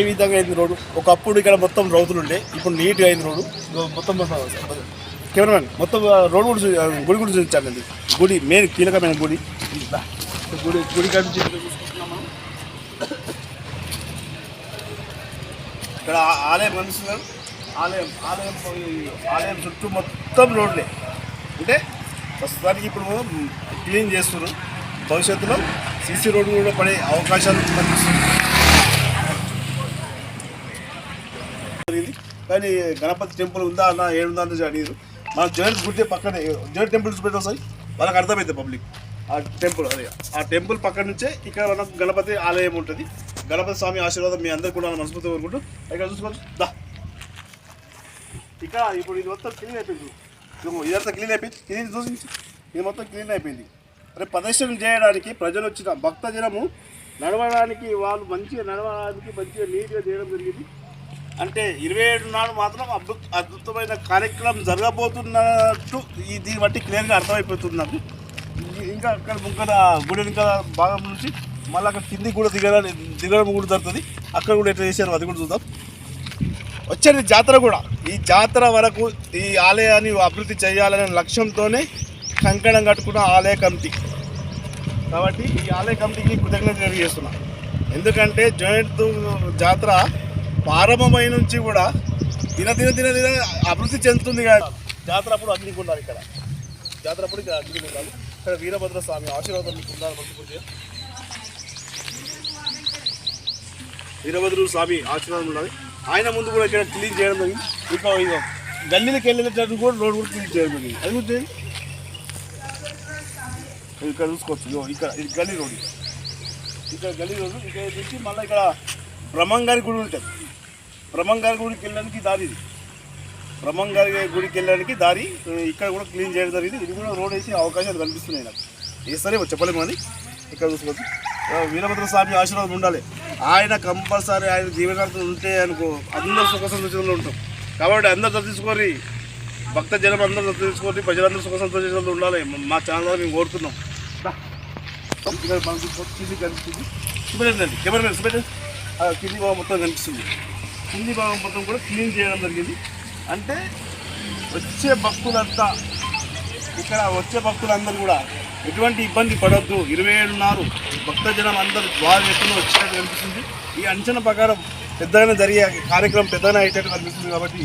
ఏ విధంగా అయింది రోడ్డు? ఒకప్పుడు ఇక్కడ మొత్తం రౌతులు ఉండే ఇప్పుడు నీట్గా అయింది రోడ్డు. మొత్తం కెమెరామెన్ మొత్తం రోడ్ కూడా గుడి కూడా చూపించాలండి గుడి మెయిన్ కీలకమైన గుడి. గుడి గుడి కనిపించి ఇక్కడ ఆలయం కనిపిస్తున్నారు ఆలయం ఆలయం ఆలయం చుట్టూ మొత్తం రోడ్లే. అంటే ప్రస్తుతానికి ఇప్పుడు క్లీన్ చేస్తున్నారు. భవిష్యత్తులో సీసీ రోడ్డు కూడా పడే అవకాశాలు కనిపిస్తుంది జరిగింది కానీ గణపతి టెంపుల్ ఉందా అన్న ఏముందా అని అడిగారు మన జైన్ గుర్తే పక్కనే జైన్ టెంపుల్ పెట్టాం సార్ వాళ్ళకి అర్థమైంది పబ్లిక్. ఆ టెంపుల్ అదే ఆ టెంపుల్ పక్కన నుంచే ఇక్కడ మనకు గణపతి ఆలయం ఉంటుంది. గణపతి స్వామి ఆశీర్వాదం మీ అందరికీ కూడా మనస్ఫూర్తి కోరుకుంటూ ఇక్కడ చూసుకోవచ్చు దా. ఇక్కడ ఇప్పుడు ఇది మొత్తం క్లీన్ అయిపోయింది. ఇదంతా క్లీన్ అయిపోయింది. క్లీన్ చూసి ఇది మొత్తం క్లీన్ అయిపోయింది. అరే ప్రదర్శన చేయడానికి ప్రజలు వచ్చిన భక్తజనము నడవడానికి వాళ్ళు మంచిగా నడవడానికి మంచిగా నీట్గా చేయడం జరిగింది. అంటే ఇరవై ఏడు నాడు మాత్రం అద్భుత అద్భుతమైన కార్యక్రమం జరగబోతున్నట్టు ఇది దీన్ని బట్టి క్లియర్గా అర్థమైపోతుంది నాకు ఇంకా అక్కడ ముంకర గుడి ఇంకా భాగం నుంచి మళ్ళీ అక్కడ కిందికి కూడా దిగడం దిగడం కూడా జరుగుతుంది. అక్కడ కూడా ఎట్లా చేశారు అది కూడా చూద్దాం. వచ్చేది జాతర కూడా. ఈ జాతర వరకు ఈ ఆలయాన్ని అభివృద్ధి చేయాలనే లక్ష్యంతోనే కంకణం కట్టుకున్న ఆలయ కమిటీ. కాబట్టి ఈ ఆలయ కమిటీకి కృతజ్ఞత తెలియజేస్తున్నా. ఎందుకంటే జాయింట్ జాతర ప్రారంభమై నుంచి కూడా దిన దిన దిన దిన అభివృద్ధి చెందుతుంది కానీ జాతర అప్పుడు అగ్ని ఉండాలి ఇక్కడ. జాతర అప్పుడు ఇక్కడ అగ్ని ఉండాలి ఇక్కడ వీరభద్ర స్వామి ఆశీర్వాదం మీకు ఉండాలి మనస్ఫూర్తిగా వీరభద్రుడు స్వామి ఆశీర్వాదం ఉండాలి. ఆయన ముందు కూడా ఇక్కడ క్లీన్ చేయడం జరిగింది. ఇంకా గల్లీలకు వెళ్ళేటట్టు కూడా రోడ్ కూడా క్లీన్ చేయడం జరిగింది. అది కూడా ఇక్కడ చూసుకోవచ్చు. ఇక్కడ ఇది గల్లీ రోడ్. ఇక్కడ గల్లీ రోడ్డు ఇక్కడ నుంచి మళ్ళీ ఇక్కడ బ్రహ్మంగారి గుడి ఉంటుంది. బ్రహ్మంగారి గుడికి వెళ్ళడానికి దారి ఇది. బ్రహ్మంగారి గుడికి వెళ్ళడానికి దారి ఇక్కడ కూడా క్లీన్ చేయడం జరిగింది. ఇది కూడా రోడ్ వేసి అవకాశాలు కనిపిస్తున్నాయి నాకు. వేస్తారేమో చెప్పలేము అని ఇక్కడ చూసుకోవచ్చు. వీరభద్ర స్వామి ఆశీర్వాదం ఉండాలి. ఆయన కంపల్సరీ ఆయన జీవనార్థం ఉంటే అనుకో అందరూ సుఖ సంతోషంలో ఉంటాం. కాబట్టి అందరూ దర్శించుకోరి భక్త జనం అందరూ దర్శించుకొని ప్రజలందరూ సుఖ సంతోషంలో ఉండాలి. మా ఛానల్ ద్వారా మేము కోరుతున్నాం. దా. ఇక్కడ మనకు కింది కనిపిస్తుంది. కెమెరా కింది మొత్తం కనిపిస్తుంది. కింది భాగం మొత్తం కూడా క్లీన్ చేయడం జరిగింది. అంటే వచ్చే భక్తులంతా ఇక్కడ వచ్చే భక్తులందరూ కూడా ఎటువంటి ఇబ్బంది పడద్దు. ఇరవై ఏడున్నారు భక్తజనం అందరూ వారి వ్యక్తులు వచ్చినట్టు కనిపిస్తుంది. ఈ అంచనా ప్రకారం పెద్దగానే జరిగే కార్యక్రమం పెద్దగానే అయ్యేటట్టు కనిపిస్తుంది కాబట్టి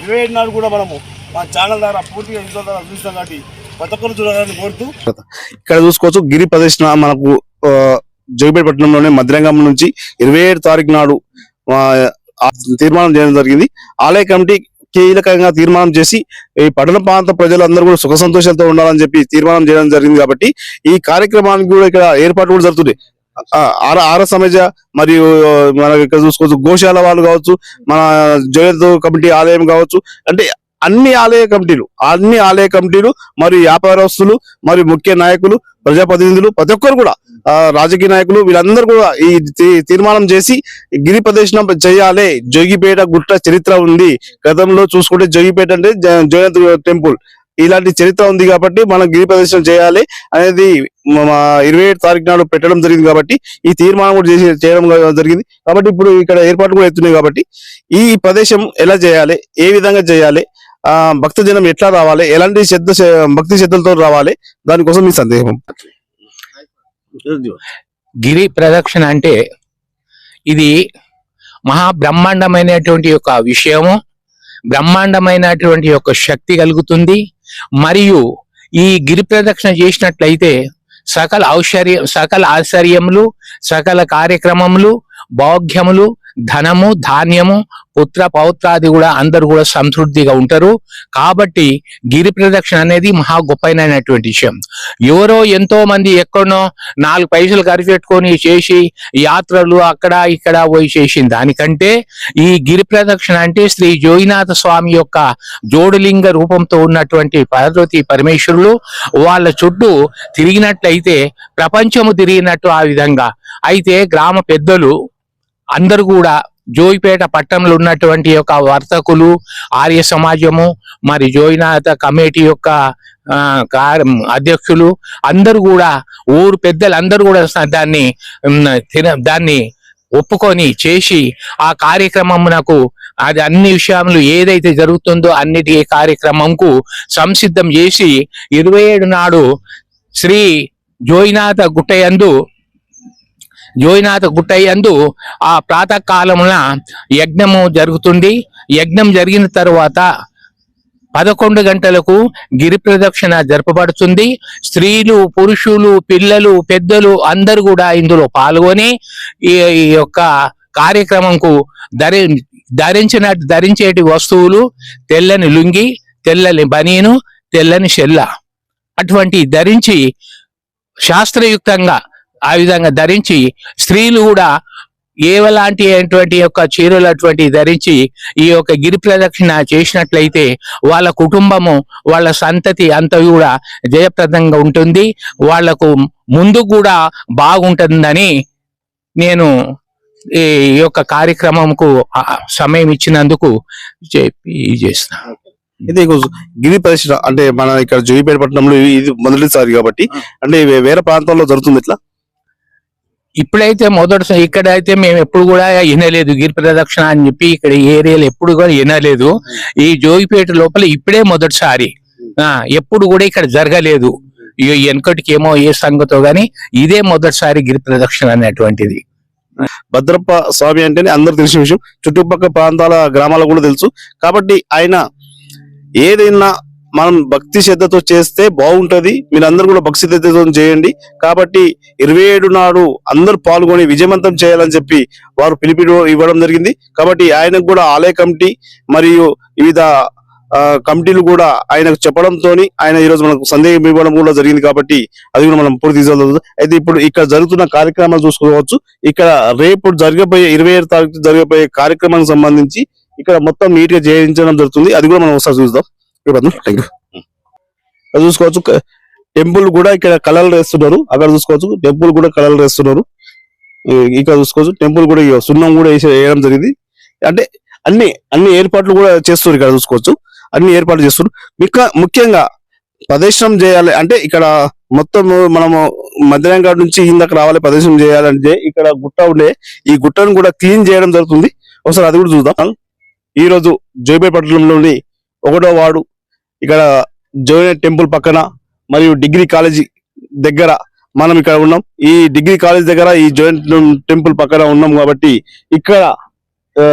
ఇరవై ఏడు నాడు కూడా మనము మా ఛానల్ ద్వారా పూర్తిగా ఇంట్లో ద్వారా అందిస్తాం కాబట్టి ప్రతి ఒక్కరు చూడాలని కోరుతూ ఇక్కడ చూసుకోవచ్చు గిరి ప్రదర్శన మనకు జోగిపేట పట్టణంలోనే మధ్యరంగం నుంచి ఇరవై ఏడు తారీఖు నాడు తీర్మానం చేయడం జరిగింది. ఆలయ కమిటీ కీలకంగా తీర్మానం చేసి ఈ పట్టణ ప్రాంత ప్రజలందరూ కూడా సుఖ సంతోషాలతో ఉండాలని చెప్పి తీర్మానం చేయడం జరిగింది కాబట్టి ఈ కార్యక్రమానికి కూడా ఇక్కడ ఏర్పాటు కూడా జరుగుతుంది ఆర ఆర సమాజ మరియు మనకి ఇక్కడ చూసుకోవచ్చు గోశాల వాళ్ళు కావచ్చు మన జగత్ కమిటీ ఆలయం కావచ్చు అంటే అన్ని ఆలయ కమిటీలు అన్ని ఆలయ కమిటీలు మరియు వ్యాపారస్తులు మరియు ముఖ్య నాయకులు ప్రజాప్రతినిధులు ప్రతి ఒక్కరు కూడా రాజకీయ నాయకులు వీళ్ళందరూ కూడా ఈ తీ- తీర్మానం చేసి గిరి ప్రదర్శనం చేయాలి. జోగిపేట గుట్ట చరిత్ర ఉంది. గతంలో చూసుకుంటే జోగిపేట అంటే జ- టెంపుల్. ఇలాంటి చరిత్ర ఉంది కాబట్టి మనం గిరి ప్రదర్శన చేయాలి అనేది ఇరవై ఏడు తారీఖు నాడు పెట్టడం జరిగింది కాబట్టి ఈ తీర్మానం కూడా చేసి చేయడం జరిగింది. కాబట్టి ఇప్పుడు ఇక్కడ ఏర్పాట్లు కూడా ఎత్తున్నాయి కాబట్టి ఈ ప్రదేశం ఎలా చేయాలి ఏ విధంగా చేయాలి భక్తజనం ఎట్లా రావాలి? ఎలాంటి శ్రద్ధ భక్తి శ్రద్ధలతో రావాలి? దానికోసం మీ సందేహం. గిరి ప్రదక్షిణ అంటే ఇది మహా బ్రహ్మాండమైనటువంటి యొక్క విషయము బ్రహ్మాండమైనటువంటి యొక్క శక్తి కలుగుతుంది. మరియు ఈ గిరి ప్రదక్షిణ చేసినట్లయితే సకల ఔశ్వర్య సకల ఆశ్చర్యములు సకల కార్యక్రమములు భౌగ్యములు ధనము ధాన్యము పుత్ర పౌత్రాది కూడా అందరూ కూడా సంతృప్తిగా ఉంటారు. కాబట్టి గిరి ప్రదక్షిణ అనేది మహా గొప్పైనటువంటి విషయం. ఎవరో ఎంతో మంది ఎక్కడనో నాలుగు పైసలు ఖర్చు పెట్టుకొని చేసి యాత్రలు అక్కడ ఇక్కడ పోయి చేసిన దానికంటే ఈ గిరి ప్రదక్షిణ అంటే శ్రీ జోగినాథ స్వామి యొక్క జోడులింగ రూపంతో ఉన్నటువంటి పార్వతి పరమేశ్వరులు వాళ్ళ చుట్టూ తిరిగినట్లయితే ప్రపంచము తిరిగినట్టు ఆ విధంగా. అయితే గ్రామ పెద్దలు అందరూ కూడా జోయిపేట పట్టణంలో ఉన్నటువంటి యొక్క వర్తకులు ఆర్య సమాజము మరి జోయినాథ కమిటీ యొక్క అధ్యక్షులు అందరూ కూడా ఊరు పెద్దలు అందరూ కూడా దాన్ని తిన దాన్ని ఒప్పుకొని చేసి ఆ కార్యక్రమమునకు అది అన్ని విషయాలు ఏదైతే జరుగుతుందో అన్నిటి కార్యక్రమంకు సంసిద్ధం చేసి ఇరవై ఏడు నాడు శ్రీ జోయినాథ గుట్టయందు జోయినాథ గుట్టయందు ఆ ప్రాతకాలమున యజ్ఞము జరుగుతుంది. యజ్ఞం జరిగిన తరువాత పదకొండు గంటలకు గిరి ప్రదక్షిణ జరపబడుతుంది. స్త్రీలు పురుషులు పిల్లలు పెద్దలు అందరూ కూడా ఇందులో పాల్గొని ఈ ఈ యొక్క కార్యక్రమంకు ధరి ధరించిన ధరించేటి వస్తువులు తెల్లని లుంగి తెల్లని బనీను తెల్లని షెల్ల అటువంటి ధరించి శాస్త్రయుక్తంగా ఆ విధంగా ధరించి స్త్రీలు కూడా ఏవలాంటి అటువంటి యొక్క చీరలు అటువంటి ధరించి ఈ యొక్క గిరి ప్రదక్షిణ చేసినట్లయితే వాళ్ళ కుటుంబము వాళ్ళ సంతతి అంతా కూడా జయప్రదంగా ఉంటుంది. వాళ్ళకు ముందు కూడా బాగుంటుందని నేను ఈ యొక్క కార్యక్రమంకు సమయం ఇచ్చినందుకు చేస్తున్నా. ఇది కొంచెం గిరి ప్రదర్శన అంటే మన ఇక్కడ జోగిపేట పట్టణంలో ఇది మొదటిసారి కాబట్టి అంటే వేరే ప్రాంతాల్లో జరుగుతుంది ఇట్లా ఇప్పుడైతే మొదటి ఇక్కడైతే మేము ఎప్పుడు కూడా వినలేదు గిరి ప్రదక్షిణ అని చెప్పి ఇక్కడ ఏరియాలో ఎప్పుడు కూడా వినలేదు. ఈ జోగిపేట లోపల ఇప్పుడే మొదటిసారి. ఆ ఎప్పుడు కూడా ఇక్కడ జరగలేదు. వెనకటికి ఏమో ఏ సంగతో గాని ఇదే మొదటిసారి గిరి ప్రదక్షిణ అనేటువంటిది. భద్రప్ప స్వామి అంటేనే అందరు తెలిసిన విషయం. చుట్టుపక్కల ప్రాంతాల గ్రామాలకు కూడా తెలుసు. కాబట్టి ఆయన ఏదైనా మనం భక్తి శ్రద్ధతో చేస్తే బాగుంటది. మీరందరూ కూడా భక్తి శ్రద్ధతో చేయండి. కాబట్టి ఇరవై ఏడు నాడు అందరూ పాల్గొని విజయవంతం చేయాలని చెప్పి వారు పిలిపి ఇవ్వడం జరిగింది. కాబట్టి ఆయనకు కూడా ఆలయ కమిటీ మరియు వివిధ కమిటీలు కూడా ఆయనకు చెప్పడంతో ఆయన ఈ రోజు మనకు సందేహం ఇవ్వడం కూడా జరిగింది కాబట్టి అది కూడా మనం పూర్తి అయితే ఇప్పుడు ఇక్కడ జరుగుతున్న కార్యక్రమాలు చూసుకోవచ్చు. ఇక్కడ రేపు జరగబోయే ఇరవై ఏడు తారీఖు జరగబోయే కార్యక్రమానికి సంబంధించి ఇక్కడ మొత్తం నీట్గా చేయించడం జరుగుతుంది. అది కూడా మనం ఒకసారి చూద్దాం. థ్యాంక్ యూ చూసుకోవచ్చు. టెంపుల్ కూడా ఇక్కడ కలర్లు వేస్తున్నారు. అక్కడ చూసుకోవచ్చు. టెంపుల్ కూడా కలర్లు వేస్తున్నారు. ఇక్కడ చూసుకోవచ్చు. టెంపుల్ కూడా సున్నం కూడా వేసి వేయడం జరిగింది. అంటే అన్ని అన్ని ఏర్పాట్లు కూడా చేస్తున్నారు ఇక్కడ చూసుకోవచ్చు. అన్ని ఏర్పాట్లు చేస్తున్నారు. ముఖ్య ముఖ్యంగా ప్రదర్శనం చేయాలి అంటే ఇక్కడ మొత్తం మనము మధ్యాహ్నం నుంచి ఇందాక రావాలి ప్రదర్శనం చేయాలంటే ఇక్కడ గుట్ట ఉండే ఈ గుట్టను కూడా క్లీన్ చేయడం జరుగుతుంది. ఒకసారి అది కూడా చూద్దాం. ఈ రోజు జోబే పట్టణంలోని ఒకటో వాడు ఇక్కడ జోయినట్ టెంపుల్ పక్కన మరియు డిగ్రీ కాలేజీ దగ్గర మనం ఇక్కడ ఉన్నాం. ఈ డిగ్రీ కాలేజ్ దగ్గర ఈ జోయింట్ టెంపుల్ పక్కన ఉన్నాం కాబట్టి ఇక్కడ ఆ,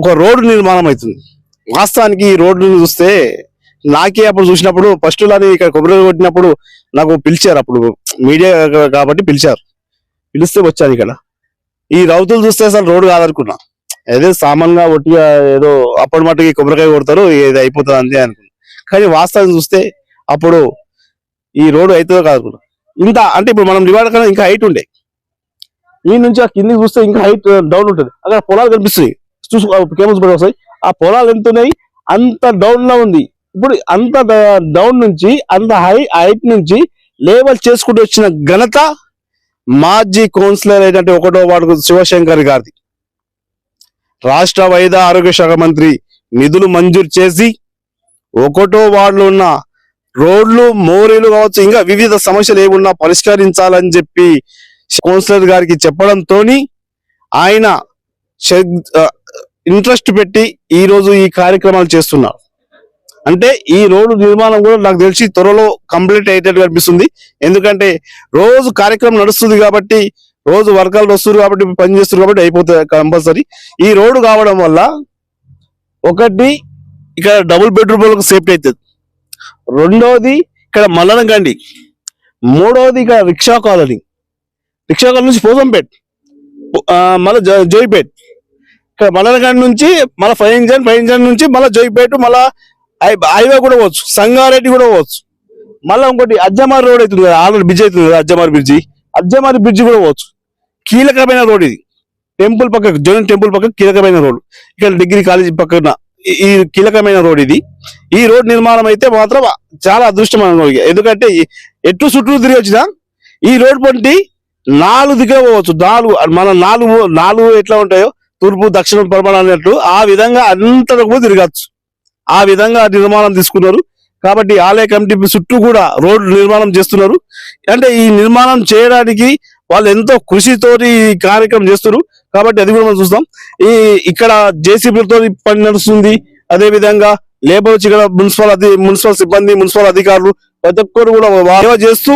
ఒక రోడ్డు నిర్మాణం అవుతుంది. వాస్తవానికి ఈ రోడ్డుని చూస్తే నాకే అప్పుడు చూసినప్పుడు ఫస్ట్ లాని ఇక్కడ కొబ్బరి కొట్టినప్పుడు నాకు పిలిచారు అప్పుడు. మీడియా కాబట్టి పిలిచారు. పిలిస్తే వచ్చాను ఇక్కడ. ఈ రౌతులు చూస్తే అసలు రోడ్డు కాదనుకున్నా. ఏదో సామాన్గా ఒట్టిగా ఏదో అప్పటి మట్టుకి కొబ్బరికాయ కొడతారు ఏది అయిపోతుంది అంతే అనుకున్నా. కానీ వాస్తవం చూస్తే అప్పుడు ఈ రోడ్డు అవుతుందో కాదు ఇంత అంటే ఇప్పుడు మనం డివైడ్ కన్నా ఇంకా హైట్ ఉండే. ఈ నుంచి ఆ కిందికి చూస్తే ఇంకా హైట్ డౌన్ uh, ఉంటుంది. అక్కడ పొలాలు కనిపిస్తుంది చూసుకో కేబుల్స్ కూడా వస్తాయి ఆ పొలాలు ఎంత ఉన్నాయి? అంత డౌన్లో ఉంది. ఇప్పుడు అంత డౌన్ నుంచి అంత హై హైట్ నుంచి లేవల్ చేసుకుంటూ వచ్చిన ఘనత మాజీ కౌన్సిలర్ అయినట్టు ఒకటో వాడు శివశంకర్ గారిది. రాష్ట్ర వైద్య ఆరోగ్య శాఖ మంత్రి నిధులు మంజూరు చేసి ఒకటో వార్డులో ఉన్న రోడ్లు మోరీలు కావచ్చు ఇంకా వివిధ సమస్యలు ఏమున్నా పరిష్కరించాలని చెప్పి కౌన్సిలర్ గారికి చెప్పడంతో ఆయన ఇంట్రెస్ట్ పెట్టి ఈ రోజు ఈ కార్యక్రమాలు చేస్తున్నారు. అంటే ఈ రోడ్డు నిర్మాణం కూడా నాకు తెలిసి త్వరలో కంప్లీట్ అయ్యేటట్టు కనిపిస్తుంది ఎందుకంటే రోజు కార్యక్రమం నడుస్తుంది కాబట్టి రోజు వర్గాలు వస్తున్నారు కాబట్టి పని చేస్తున్నారు కాబట్టి అయిపోతుంది కంపల్సరీ. ఈ రోడ్డు కావడం వల్ల ఒకటి ఇక్కడ డబుల్ బెడ్రూమ్ వాళ్ళకి సేఫ్టీ అవుతుంది రెండవది ఇక్కడ మల్లన మూడవది ఇక్కడ రిక్షా కాలనీ. రిక్షా కాలనీ నుంచి పోజంపేట్ మళ్ళీ జోయిపేట్ ఇక్కడ మల్లనగండి నుంచి మళ్ళీ ఫైవ్ ఇంజన్ ఫైవ్ ఇంజన్ నుంచి మళ్ళీ జోయిపేట్ మళ్ళీ హైవే కూడా పోవచ్చు. సంగారెడ్డి కూడా పోవచ్చు. మళ్ళీ ఇంకోటి అజ్జమారి రోడ్ అవుతుంది కదా ఆల్రెడీ బ్రిడ్జ్ అవుతుంది కదా అజ్జమారి బ్రిడ్జి అజ్జమారి బ్రిడ్జి కూడా పోవచ్చు. కీలకమైన రోడ్ ఇది. టెంపుల్ పక్క జోన్ టెంపుల్ పక్క కీలకమైన రోడ్. ఇక్కడ డిగ్రీ కాలేజీ పక్కన ఈ- కీలకమైన రోడ్ ఇది. ఈ రోడ్ నిర్మాణం అయితే మాత్రం చాలా అదృష్టమైన రోడ్. ఎందుకంటే ఎటు చుట్టూ తిరిగి వచ్చినా ఈ రోడ్ పంటి నాలుగు దిక్కులు పోవచ్చు. నాలుగు మన నాలుగు నాలుగు ఎట్లా ఉంటాయో తూర్పు దక్షిణం పరమాణం అన్నట్టు ఆ విధంగా అంతకు తిరగచ్చు. ఆ విధంగా నిర్మాణం తీసుకున్నారు. కాబట్టి ఆలయ కమిటీ చుట్టూ కూడా రోడ్డు నిర్మాణం చేస్తున్నారు. అంటే ఈ నిర్మాణం చేయడానికి వాళ్ళు ఎంతో కృషితోటి ఈ కార్యక్రమం చేస్తున్నారు. కాబట్టి అది కూడా మనం చూస్తాం. ఈ ఇక్కడ జేసీబీలతో పని నడుస్తుంది. అదే విధంగా లేబర్ వచ్చి ఇక్కడ మున్సిపల్ అధి మున్సిపల్ సిబ్బంది మున్సిపల్ అధికారులు ప్రతి ఒక్కరు కూడా సేవ చేస్తూ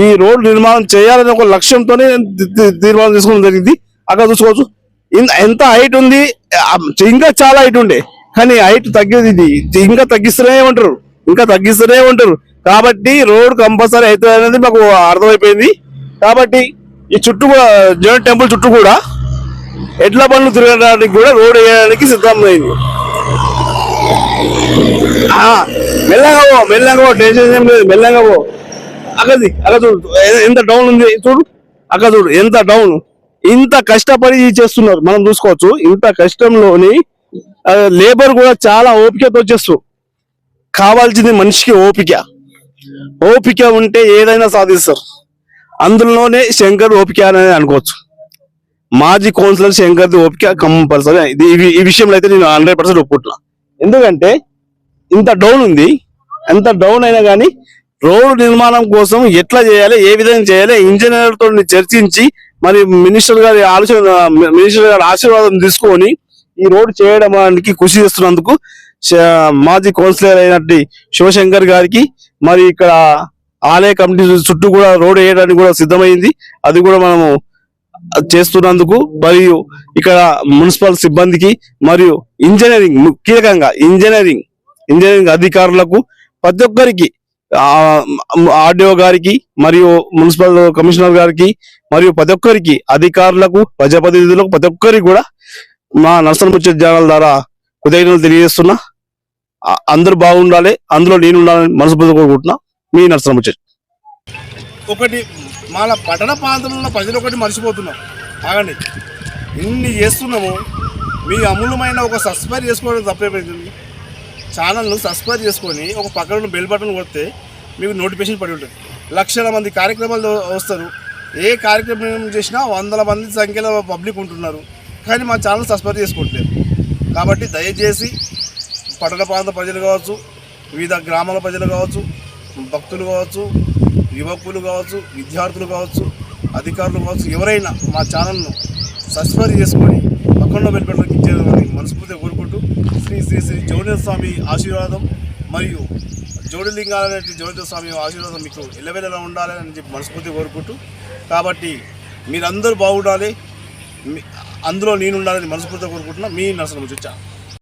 ఈ రోడ్డు నిర్మాణం చేయాలనే ఒక లక్ష్యంతోనే తీర్మానం తీసుకోవడం జరిగింది. అక్కడ చూసుకోవచ్చు. ఇన్- ఎంత హైట్ ఉంది? ఇంకా చాలా హైట్ ఉండే. కానీ హైట్ తగ్గేది ఇది. ఇంకా తగ్గిస్తూనే ఉంటారు. ఇంకా తగ్గిస్తూనే ఉంటారు. కాబట్టి రోడ్ కంపల్సరీ అవుతుంది అనేది మాకు అర్థమైపోయింది. కాబట్టి ఈ చుట్టూ కూడా జగన్ టెంపుల్ చుట్టూ కూడా ఎడ్ల బండ్లు తిరగడానికి కూడా రోడ్ వేయడానికి సిద్ధమైంది. ఆ, మెల్లగా పో మెల్లగా పో టెన్షన్ ఏం లేదు మెల్లగా పో. అక్కది అక్కడ చూడు ఎంత డౌన్ ఉంది చూడు. అక్కడ చూడు ఎంత డౌన్. ఇంత కష్టపడి చేస్తున్నారు మనం చూసుకోవచ్చు. ఇంత కష్టంలోని లేబర్ కూడా చాలా ఓపికతో చేస్తూ కావాల్సింది మనిషికి ఓపిక. ఓపిక ఉంటే ఏదైనా సాధిస్తారు. అందులోనే శంకర్ ఓపిక అనేది అనుకోవచ్చు. మాజీ కౌన్సిలర్ శంకర్ది ఓపిక కంపల్సరీ. ఇది ఈ- విషయంలో అయితే నేను హండ్రెడ్ పర్సెంట్ ఒప్పుకుంటున్నా. ఎందుకంటే ఇంత డౌన్ ఉంది. ఎంత డౌన్ అయినా కానీ రోడ్డు నిర్మాణం కోసం ఎట్లా చేయాలి ఏ విధంగా చేయాలి ఇంజనీర్లతో చర్చించి మరి మినిస్టర్ గారి ఆలోచన మినిస్టర్ గారి ఆశీర్వాదం తీసుకొని ఈ రోడ్డు చేయడానికి కృషి చేస్తున్నందుకు మాజీ కౌన్సిలర్ అయినట్టు శివశంకర్ గారికి మరి ఇక్కడ ఆలయ కమిటీ చుట్టూ కూడా రోడ్డు వేయడానికి కూడా సిద్ధమైంది. అది కూడా మనము చేస్తున్నందుకు మరియు ఇక్కడ మున్సిపల్ సిబ్బందికి మరియు ఇంజనీరింగ్ కీలకంగా ఇంజనీరింగ్ ఇంజనీరింగ్ అధికారులకు ప్రతి ఒక్కరికి ఆర్డీఓ గారికి మరియు మున్సిపల్ కమిషనర్ గారికి మరియు ప్రతి ఒక్కరికి అధికారులకు ప్రజాప్రతినిధులకు ప్రతి ఒక్కరికి కూడా మా నర్సన్ ముచ్చ ఛానల్ ద్వారా కృతజ్ఞతలు తెలియజేస్తున్నా. అందరూ బాగుండాలి అందులో నేను ఉండాలని మనస్ఫూర్తిగా కోరుకుంటున్నా. మీ నర్సన్ ముచ్చ ఒకటి మన పట్టణ ప్రాంతంలో ఉన్న ప్రజలు ఒకటి మర్చిపోతున్నాం. ఆగండి. ఇన్ని చేస్తున్నాము మీ అమూలమైన ఒక సబ్స్క్రైబ్ చేసుకోవడం తప్పైపోయింది. ఛానల్ను సబ్స్క్రైబ్ చేసుకొని ఒక పక్కన బెల్ బటన్ కొడితే మీకు నోటిఫికేషన్ పడి ఉంటుంది. లక్షల మంది కార్యక్రమాలు వస్తారు. ఏ కార్యక్రమం చేసినా వందల మంది సంఖ్యలో పబ్లిక్ ఉంటున్నారు. కానీ మా ఛానల్ సబ్స్క్రైబ్ చేసుకోవట్లేదు. కాబట్టి దయచేసి పట్టణ ప్రాంత ప్రజలు కావచ్చు వివిధ గ్రామాల ప్రజలు కావచ్చు భక్తులు కావచ్చు యువకులు కావచ్చు విద్యార్థులు కావచ్చు అధికారులు కావచ్చు ఎవరైనా మా ఛానల్ను సబ్స్క్రైబ్ చేసుకొని పక్కన వెళ్ళిపెట్టడానికి ఇచ్చేదని మనస్ఫూర్తిగా కోరుకుంటూ శ్రీ శ్రీ శ్రీ జోడేశ్వర స్వామి ఆశీర్వాదం మరియు జోడిలింగాలనేటి జోడేశ్వర స్వామి ఆశీర్వాదం మీకు ఎల్లవెల్లలా ఉండాలని చెప్పి మనస్ఫూర్తిగా కోరుకుంటూ కాబట్టి మీరందరూ బాగుండాలి. అందులో నేను ఉండాలని మనస్ఫూర్తిగా కోరుకుంటున్నా. మీ నర్సనము చూచాను